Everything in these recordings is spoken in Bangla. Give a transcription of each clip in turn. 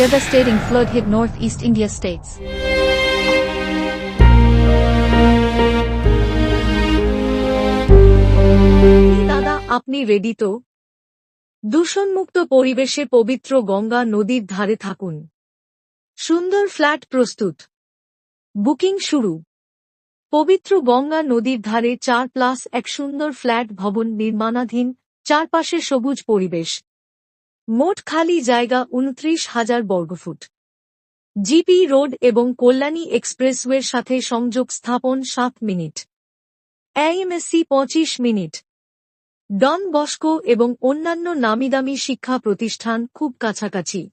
Devastating flood hit northeast India states. দাদা, আপনি রেডি তো? দূষণমুক্ত পরিবেশে পবিত্র গঙ্গা নদীর ধারে থাকুন। সুন্দর ফ্ল্যাট প্রস্তুত। বুকিং শুরু। পবিত্র গঙ্গা নদীর ধারে চার প্লাস এক সুন্দর ফ্ল্যাট ভবন নির্মাণাধীন, চারপাশে সবুজ পরিবেশ। মোট খালি জায়গা উনত্রিশ হাজার বর্গফুট। জিপি রোড এবং কল্যাণী এক্সপ্রেসওয়ের সাথে সংযোগ স্থাপন সাত মিনিট। এএমএসসি পঁচিশ মিনিট। ডন বস্কো এবং অন্যান্য নামিদামি শিক্ষা প্রতিষ্ঠান খুব কাছাকাছি।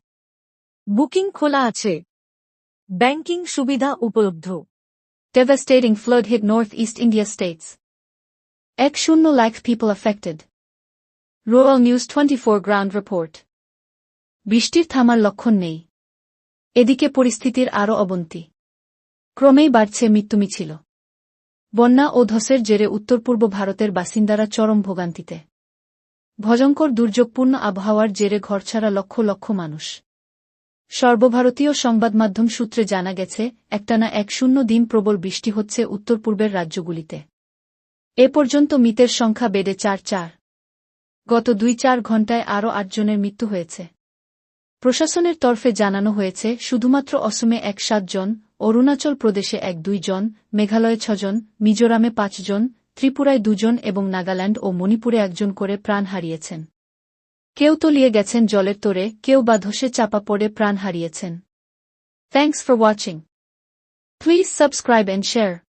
বুকিং খোলা আছে। ব্যাংকিং সুবিধা উপলব্ধ। Devastating flood hit northeast India states. Ek shunno lakh people affected. Rural News 24 ground report বৃষ্টির থামার লক্ষণ নেই। এদিকে পরিস্থিতির আরও অবনতি। ক্রমেই বাড়ছে মৃত্যু মিছিল বন্যা ও ধসের জেরে উত্তর পূর্ব ভারতের বাসিন্দারা চরম ভোগান্তিতে। ভয়ঙ্কর দুর্যোগপূর্ণ আবহাওয়ার জেরে ঘরছাড়া লক্ষ লক্ষ মানুষ। সর্বভারতীয় সংবাদমাধ্যম সূত্রে জানা গেছে, একটানা এক শূন্য দিন প্রবল বৃষ্টি হচ্ছে উত্তর পূর্বের রাজ্যগুলিতে। এ পর্যন্ত মৃতের সংখ্যা বেড়ে চার চার। গত দুই চার ঘণ্টায় আরও আটজনের মৃত্যু হয়েছে। প্রশাসনের তরফে জানানো হয়েছে, শুধুমাত্র অসমে এক সাতজন অরুণাচল প্রদেশে এক দুইজন মেঘালয়ে ছজন মিজোরামে পাঁচজন ত্রিপুরায় দুজন এবং নাগাল্যান্ড ও মণিপুরে একজন করে প্রাণ হারিয়েছেন। কেউ তলিয়ে গেছেন জলের তোরে, কেউ বা ধসে চাপা পড়ে প্রাণ হারিয়েছেন। Thanks for watching please subscribe and share